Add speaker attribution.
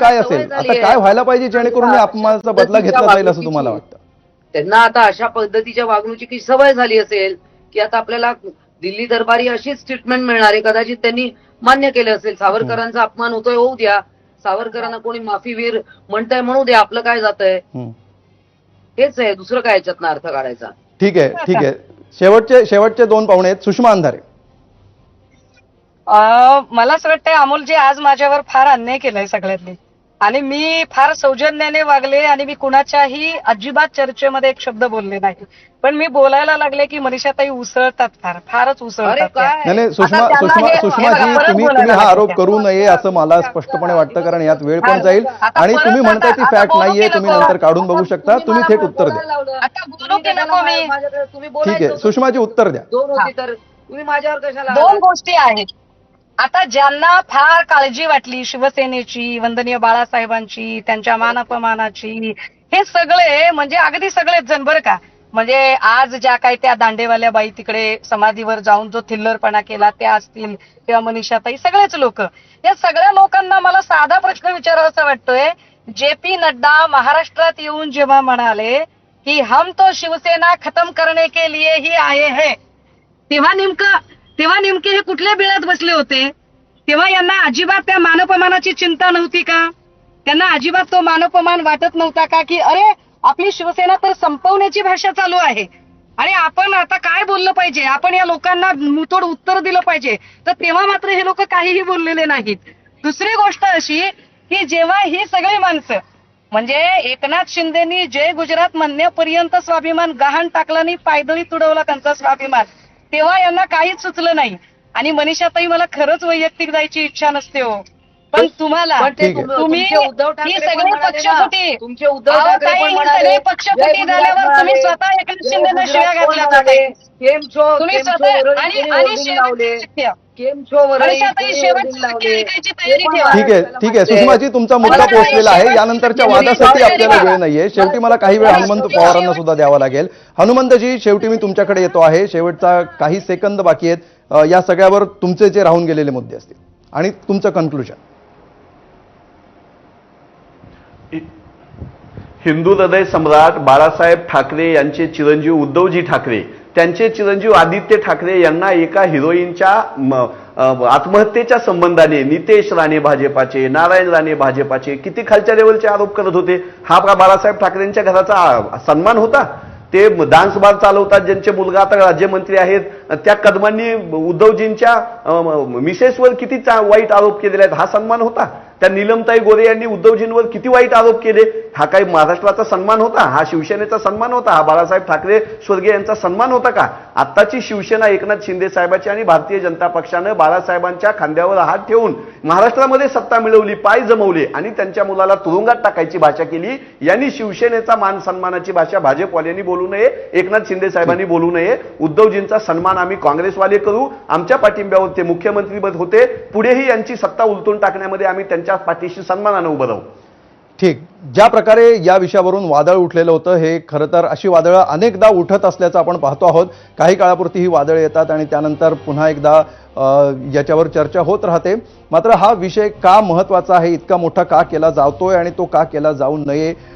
Speaker 1: काय असेल? आता
Speaker 2: आहे.
Speaker 1: काय व्हायला पाहिजे जेणेकरून अपमानाचा बदला घेतला जाईल असं तुम्हाला वाटतं?
Speaker 2: त्यांना आता अशा पद्धतीच्या वागणुकीची सवय झाली असेल की आता आपल्याला दिल्ली दरबारी अशीच ट्रीटमेंट मिळणार आहे. कदाचित त्यांनी मान्य केलं असेल. सावरकरांचा अपमान होतोय होऊ द्या. सावरकरांना कोणी माफीवीर म्हणतंय म्हणू द्या. आपलं काय जातंय?
Speaker 1: हं.
Speaker 2: हेच आहे. दुसरं काय याच्यातनं अर्थ काढायचा?
Speaker 1: ठीक आहे ठीक आहे. शेवटचे शेवटचे दोन पाहुणे आहेत. सुषमा अंधारे.
Speaker 3: अं, मला असं वाटतंय अमोलजी आज माझ्यावर फार अन्याय केलाय सगळ्यांनी आणि मी फार सौजन्याने वागले आणि मी कुणाच्याही अजिबात चर्चेमध्ये एक शब्द बोलले नाही. पण मी बोलायला लागले की मनीषाताई उसळतात फार फारच उसळतात.
Speaker 1: नाही सुषमा सुषमा सुषमाजी तुम्ही तुम्ही हा आरोप. करू नये असं मला स्पष्टपणे वाटतं कारण यात वेळ पण जाईल. आणि तुम्ही म्हणताय ती फॅक्ट नाहीये तुम्ही? नंतर काढून बघू शकता. तुम्ही थेट उत्तर द्या.
Speaker 3: आता बोलू की नको मी?
Speaker 2: तुम्ही
Speaker 1: ठीक आहे. सुषमाजी उत्तर द्या.
Speaker 2: दोन होती तर तुम्ही माझ्यावर कशाला
Speaker 3: दोन? गोष्टी आहेत. आता ज्यांना फार काळजी वाटली शिवसेनेची वंदनीय बाळासाहेबांची त्यांच्या मानापमानाची हे सगळे म्हणजे अगदी सगळेच जण बरं का? म्हणजे आज ज्या काही त्या दांडेवाल्या बाई तिकडे समाधीवर जाऊन जो थिल्लरपणा केला त्या असतील किंवा मनीषाताई सगळेच लोक. या सगळ्या लोकांना मला साधा प्रश्न विचारावासा वाटतोय. जे पी नड्डा महाराष्ट्रात येऊन जेव्हा म्हणाले की हम तो शिवसेना खतम करणे के लिए ही आहे हे तेव्हा नेमकं तेव्हा नेमके हे कुठल्या बिळात बसले होते? तेव्हा यांना अजिबात त्या मानपमानाची चिंता नव्हती का? त्यांना अजिबात तो मानपमान वाटत नव्हता का की अरे आपली शिवसेना तर संपवण्याची भाषा चालू आहे. आणि आपण आता काय बोललं पाहिजे? आपण या लोकांना मुतोड उत्तर दिलं पाहिजे. तर तेव्हा मात्र हे लोक काहीही बोललेले नाहीत. दुसरी गोष्ट अशी की जेव्हा ही सगळी माणसं म्हणजे एकनाथ शिंदेनी जय गुजरात म्हणण्यापर्यंत स्वाभिमान गहाण टाकला नाही पायदळी तुडवला त्यांचा स्वाभिमान. तेव्हा यांना काहीच सुचलं नाही. आणि मनीषाताई मला खरंच वैयक्तिक जायची इच्छा नसते हो. पण तुम्हाला तुम्ही सगळी
Speaker 2: म्हणाले ना,
Speaker 3: पक्षफुटी.
Speaker 2: तुमचे उद्धव
Speaker 3: सगळी
Speaker 2: जय गुजरात
Speaker 3: झाल्यावर तुम्ही स्वतः एकनाथ शिंदेना
Speaker 2: गुजरात
Speaker 3: शिव्या घातल्या
Speaker 2: छो
Speaker 3: तुम्ही स्वतः आणि
Speaker 2: केम.
Speaker 1: ठीक आहे ठीक आहे. सुषमाजी तुमचा मुद्दा पोहोचलेला आहे. यानंतरच्या वादासाठी आपल्याला वेळ नाहीये. शेवटी मला काही वेळ हनुमंत पवारांना सुद्धा द्यावा लागेल. हनुमंतजी शेवटी मी तुमच्याकडे येतो आहे. शेवटचा काही सेकंद बाकी आहेत. या सगळ्यावर तुमचे जे राहून गेलेले मुद्दे असतील. आणि तुमचं कन्क्लुजन
Speaker 4: हिंदू हृदय सम्राट बाळासाहेब ठाकरे यांचे चिरंजीव उद्धवजी ठाकरे त्यांचे चिरंजीव आदित्य ठाकरे यांना एका हिरोईनच्या म, आत्महत्येच्या संबंधाने नितेश राणे भाजपाचे नारायण राणे भाजपाचे किती खालच्या लेवलचे आरोप करत होते? हा बाळासाहेब ठाकरेंच्या घराचा सन्मान होता. ते डान्स बार चालवतात ज्यांचे मुलगा आता राज्यमंत्री आहेत. त्या कदमांनी उद्धवजींच्या मिसेसवर किती चा- वाईट आरोप केलेले आहेत हा सन्मान होता. त्या नीलमताई गोरे यांनी उद्धवजींवर किती वाईट आरोप केले? हा काही महाराष्ट्राचा सन्मान होता? हा शिवसेनेचा सन्मान होता? हा बाळासाहेब ठाकरे स्वर्गीय यांचा सन्मान होता का? आत्ताची शिवसेना एकनाथ शिंदे साहेबांची आणि भारतीय जनता पक्षानं बाळासाहेबांच्या खांद्यावर हात ठेवून महाराष्ट्रामध्ये सत्ता मिळवली पाय जमवले आणि त्यांच्या मुलाला तुरुंगात टाकायची भाषा केली. यांनी शिवसेनेचा मान सन्मानाची भाषा भाजपवाल्यांनी बोलू नये एकनाथ शिंदे साहेबांनी बोलू नये. उद्धवजींचा सन्मान आम्ही काँग्रेसवाले करू. आमच्या पाठिंब्यावर ते मुख्यमंत्री होते. पुढेही यांची सत्ता उलटून टाकण्यामध्ये आम्ही त्यांच्या पाठीशी सन्मानानं उभं राहू.
Speaker 1: ठीक. ज्या प्रकारे या विषयावरून वादळ उठलेलं होतं हे खरं तर अशी वादळं अनेकदा उठत असल्याचं आपण पाहतो आहोत. काही काळापुरती ही वादळं येतात आणि त्यानंतर पुन्हा एकदा याच्यावर चर्चा होत राहते. मात्र हा विषय का महत्त्वाचा आहे इतका मोठा का केला जातोय आणि तो का केला जाऊ नये